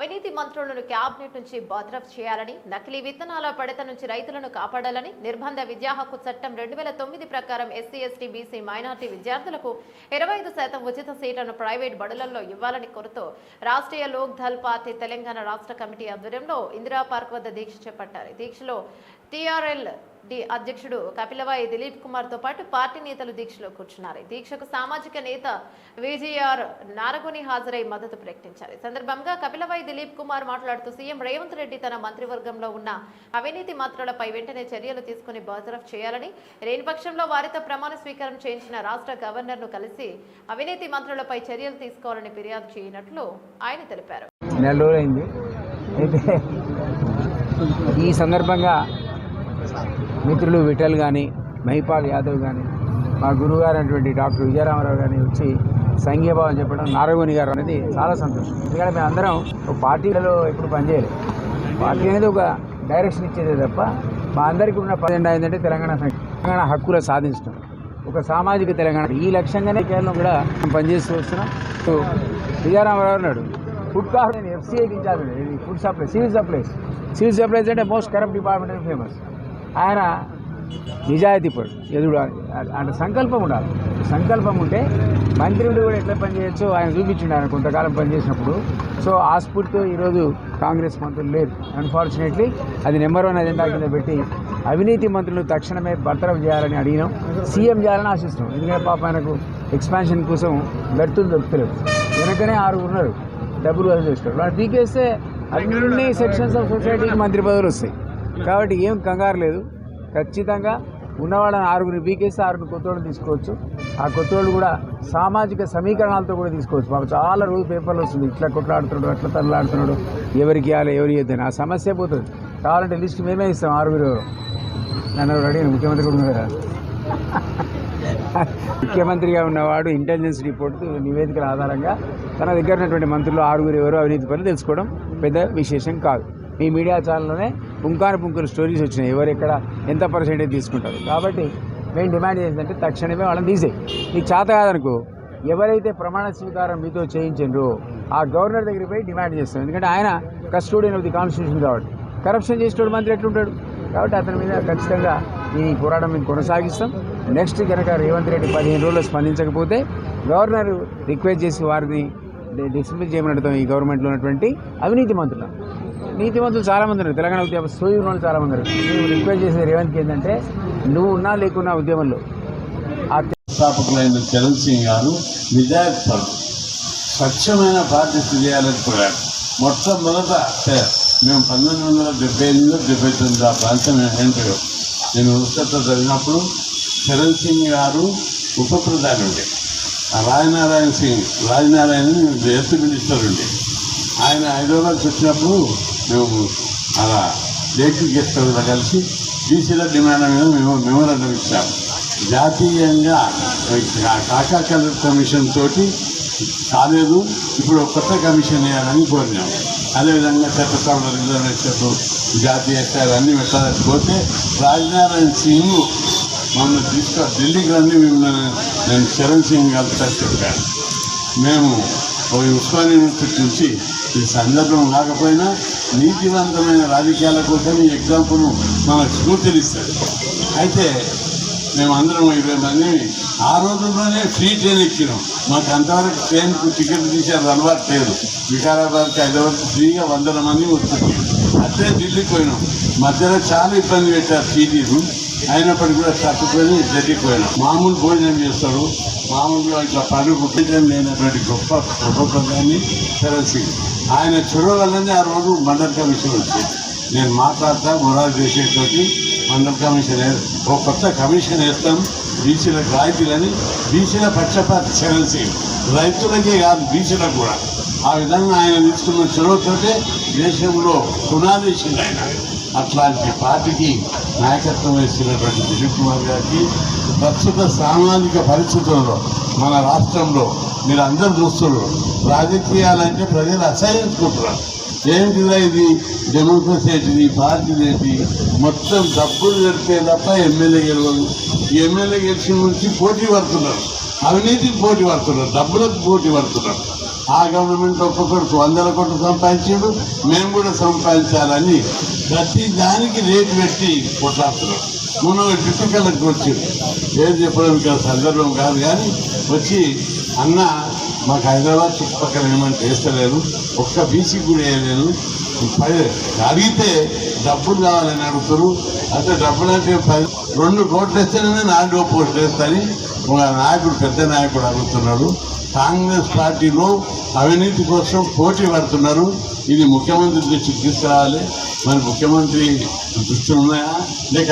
అవినీతి మంత్రులను క్యాబినెట్ నుంచి బర్తరఫ్ చేయాలని నకిలీ విత్తనాల పడత నుంచి రైతులను కాపాడాలని నిర్బంధ విద్యా హక్కు చట్టం రెండు వేల తొమ్మిది ప్రకారం ఎస్సీ ఎస్టీ బీసీ మైనార్టీ విద్యార్థులకు ఇరవై ఐదు శాతం ఉచిత సీట్లను ప్రైవేట్ బడులలో ఇవ్వాలని కోరుతూ రాష్ట్రీయ లోక్ దళ్ పార్టీ తెలంగాణ రాష్ట్ర కమిటీ ఆధ్వర్యంలో ఇందిరా పార్క్ వద్ద దీక్ష చేపట్టారు. దీక్షలో టీఆర్ఎల్ డి అధ్యక్షుడు కపిలవాయి దిలీప్ కుమార్తో పాటు పార్టీ నేతలు దీక్షలో కూర్చున్నారు. దీక్షకు సామాజిక నేత విజేఆర్ నారగొని హాజరై మద్దతు ప్రకటించారు. ఈ సందర్భంగా కపిలవాయి దిలీప్ కుమార్ మాట్లాడుతూ సీఎం రేవంత్ రెడ్డి తన మంత్రివర్గంలో ఉన్న అవినీతి మంత్రులపై వెంటనే చర్యలు తీసుకుని బర్తరఫ్ చేయాలని లేని పక్షంలో వారితో ప్రమాణ స్వీకారం చేయించిన రాష్ట్ర గవర్నర్ను కలిసి అవినీతి మంత్రులపై చర్యలు తీసుకోవాలని ఫిర్యాదు చేయనట్లు ఆయన తెలిపారు. ఈ సందర్భంగా మిత్రులు విఠల్ కానీ మహిపాల్ యాదవ్ కానీ మా గురువుగారు అయినటువంటి డాక్టర్ విజయరామారావు కానీ వచ్చి సంఘీభావం చెప్పడం నారగోని గారు అనేది చాలా సంతోషం. ఎందుకంటే మేము అందరం ఒక పార్టీలలో ఎప్పుడు పనిచేయలేదు. పార్టీ అనేది ఒక డైరెక్షన్ ఇచ్చేదే తప్ప మా అందరికీ ఉన్న పజెండా ఏంటంటే తెలంగాణ తెలంగాణ హక్కులు సాధించడం. ఒక సామాజిక తెలంగాణ. ఈ లక్ష్యంగానే కేంద్రం కూడా మేము పనిచేస్తూ వస్తున్నాం. సో విజయరామారావు అన్నాడు ఫుడ్ కార్ట్ నేను ఎఫ్సీఐకి ఇచ్చాను. Food supply civil supplies civil supplies అంటే మోస్ట్ కరప్ట్ డిపార్ట్మెంట్ ఫేమస్ ఆయన నిజాయితీ పడు ఎదుడు అంటే సంకల్పం ఉండాలి. సంకల్పం ఉంటే మంత్రి కూడా ఎట్లా పనిచేయచ్చో ఆయన చూపించిండు ఆయన కొంతకాలం పనిచేసినప్పుడు సో ఆ స్ఫూర్తితో ఈరోజు కాంగ్రెస్ మంత్రులు లేరు. అన్ఫార్చునేట్లీ అది నెంబర్ వన్ అజెండా కింద పెట్టి అవినీతి మంత్రులు తక్షణమే బర్తరఫ్ చేయాలని అడిగినాం. సీఎం చేయాలని ఆశిస్తున్నాం. ఎందుకంటే పాప ఆయనకు ఎక్స్పాన్షన్ కోసం గడుతులు దొరుకుతలేవు. వెనకనే ఆరుగురు ఉన్నారు. డబ్బులు వదిలేస్తారు చేస్తారు. వాళ్ళు పీకేస్తే అన్ని సెక్షన్స్ ఆఫ్ సొసైటీకి మంత్రి పదవులు వస్తాయి. కాబట్టి ఏం కంగారు లేదు. ఖచ్చితంగా ఉన్నవాళ్ళని ఆరుగురిని పీకేస్తే ఆరుగురు కొత్తోళ్ళు తీసుకోవచ్చు. ఆ కొత్తోళ్ళు కూడా సామాజిక సమీకరణాలతో కూడా తీసుకోవచ్చు. మాకు చాలా రోజు పేపర్లు వస్తుంది. ఇట్లా కొట్లాడుతున్నాడు అట్లా తల్లాడుతున్నాడు. ఎవరికి ఇవ్వాలి ఎవరు ఇవ్వద్దని. ఆ సమస్య పోతుంది. కావాలంటే లిస్ట్ మేమే ఇస్తాం ఆరుగురు. నన్ను రెడీ అడిగిన ముఖ్యమంత్రి కూడా కదా ముఖ్యమంత్రిగా ఉన్నవాడు ఇంటెలిజెన్స్ రిపోర్ట్ నివేదికల ఆధారంగా తన దగ్గర ఉన్నటువంటి మంత్రులు ఆరుగురు ఎవరు అవినీతి పనులు తెలుసుకోవడం పెద్ద విశేషం కాదు. మీ మీడియా ఛానల్లోనే పుంకాను పుంకులు స్టోరీస్ వచ్చినాయి. ఎవరు ఎక్కడ ఎంత పర్సెంటేజ్ తీసుకుంటారు? కాబట్టి మేము డిమాండ్ చేసిందంటే తక్షణమే వాళ్ళని తీసేయి నీకు చేత కాదనుకో ఎవరైతే ప్రమాణ స్వీకారం మీతో చేయించారో ఆ గవర్నర్ దగ్గరికి పోయి డిమాండ్ చేస్తాం ఎందుకంటే ఆయన కస్టోడియన్ ఆఫ్ ది కాన్స్టిట్యూషన్ కాబట్టి. కరప్షన్ చేసేటోడు మంత్రి ఎట్లుంటాడు? కాబట్టి అతని మీద ఖచ్చితంగా ఈ పోరాటం మేము కొనసాగిస్తాం. నెక్స్ట్ కనుక రేవంత్ రెడ్డి పదిహేను రోజులు స్పందించకపోతే గవర్నర్ రిక్వెస్ట్ చేసి వారిని డిస్మిస్ చేయమని ఈ గవర్నమెంట్లో ఉన్నటువంటి అవినీతి మంత్రులు నీతి చాలామంది ఉన్నారు. తెలంగాణ ఉద్యమ సోయి వాళ్ళు చాలామంది ఉన్నారు. మేము రిక్వెస్ట్ చేసే రేవంత్కి ఏంటంటే నువ్వు ఉన్నా లేకున్నా ఉద్యమంలో. ఆ వ్యవస్థాపకులైన చరణ్ సింగ్ గారు నిజాయితీపరుడు స్వచ్ఛమైన బాధ్యత చేయాలని కోరారు. మొట్టమొదట మేము పంతొమ్మిది వందల డెబ్బై ఎనిమిదిలో డెబ్బై తొమ్మిది ఆ ప్రాంతం ఏంటో నేను ఉత్తర చదివినప్పుడు చరణ్ సింగ్ గారు ఉప ప్రధాని ఉండే రాజనారాయణ సింగ్ రాజనారాయణ హెల్త్ మినిస్టర్ ఉండే. ఆయన హైదరాబాద్కి వచ్చినప్పుడు మేము అలా లేఖ గెస్టర్లో కలిసి బీసీల డిమాండ్ మీద మేము మెమోరాండం ఇచ్చాము జాతీయంగా కాకా కలర్ కమిషన్ తోటి కాలేదు ఇప్పుడు కొత్త కమిషన్ వేయాలని కోరినాము అదేవిధంగా చట్టసభ రిజర్వేషన్లు జాతీయ స్థాయి అన్నీ పెట్టాలని పోతే రాజనారాయణ సింగ్ మమ్మల్ని తీసుకు ఢిల్లీకి రండి మిమ్మల్ని నేను చరణ్ సింగ్ గారితో చెప్పాను. మేము ఒక ఉస్మాన్ యూనివర్సిటీ నుంచి ఈ సందర్భం కాకపోయినా నీతివంతమైన రాజకీయాల కోసం ఈ ఎగ్జాంపుల్ మనకు స్ఫూర్తినిస్తాడు అయితే మేమందరం ఇరవై మంది ఆ రోజుల్లోనే ఫ్రీ ట్రైన్ ఎక్కినాం. మాకు అంతవరకు ట్రైన్కు టికెట్ తీసేది అలవాటు లేదు. వికారాబాద్కి హైదరాబాద్కి ఫ్రీగా వందల మంది వస్తుంది అట్లే ఢిల్లీకి పోయినాం. మధ్యలో చాలా ఇబ్బంది పెట్టారు సీటీలు. అయినప్పటికీ కూడా తట్టుకొని జరిగిపోయాను మామూలు భోజనం చేస్తాడు మామూలుగా ఇట్లా పని గుర్తించడం లేనటువంటి గొప్ప గొప్ప ప్రధాని చరణ్ ఆయన చొరవ వల్లనే ఆ రోజు మండల కమిషన్ వచ్చింది. నేను మాట్లాడతా మొరాలు చేసేటువంటి మండల కమిషన్ ఓ కొత్త కమిషన్ వేస్తాం. బీసీలకు రాయితీలని బీసీల పక్షపాత చరణ్ రైతులకే కాదు బీసీలకు కూడా. ఆ విధంగా ఆయన తీసుకున్న చొరవతోటే దేశంలో పునాదేసింది ఆయన. అట్లాంటి పార్టీకి నాయకత్వం వేసినటువంటి దిలీప్ కుమార్ గారికి ప్రస్తుత సామాజిక పరిస్థితుల్లో మన రాష్ట్రంలో మీరు అందరూ చూస్తున్నారు. రాజకీయాలంటే ప్రజలు అసహించుకుంటున్నారు ఏంటిదా ఇది? డెమోక్రసీ ఏంటిది? పార్టీ ఏంటి? మొత్తం డబ్బులు పెడితే తప్ప ఎమ్మెల్యే గెలవదు. ఎమ్మెల్యే గెలిచిన నుంచి పోటీ పడుతున్నారు. అవినీతికి పోటీ పడుతున్నారు. డబ్బులకు పోటీ పడుతున్నారు. ఆ గవర్నమెంట్ ఒక్కొక్కరు వందల కోట్లు సంపాదించాడు. మేము కూడా సంపాదించాలని ప్రతి దానికి రేటు పెట్టి కొట్లాడుతున్నాం. మొన్న డిప్యూటీ కలెక్టర్ వచ్చాడు. ఏం చెప్పడం సందర్భం కాదు కానీ వచ్చి అన్న మాకు హైదరాబాద్ చుట్టుపక్కల ఏమంటే చేస్తలేరు. ఒక్క బీసీ కూడా వేయలేను అడిగితే డబ్బులు కావాలని అడుగుతారు. అంటే డబ్బులు అంటే పది రెండు కోట్లు వేస్తేనే నాలుగో పోస్ట్ వేస్తారని ఒక నాయకుడు పెద్ద నాయకుడు అడుగుతున్నాడు. కాంగ్రెస్ పార్టీలో అవినీతి కోసం పోటీ పడుతున్నారు. ఇది ముఖ్యమంత్రి దృష్టికి తీసుకురావాలి. మరి ముఖ్యమంత్రి దృష్టి ఉన్నాయా? లేక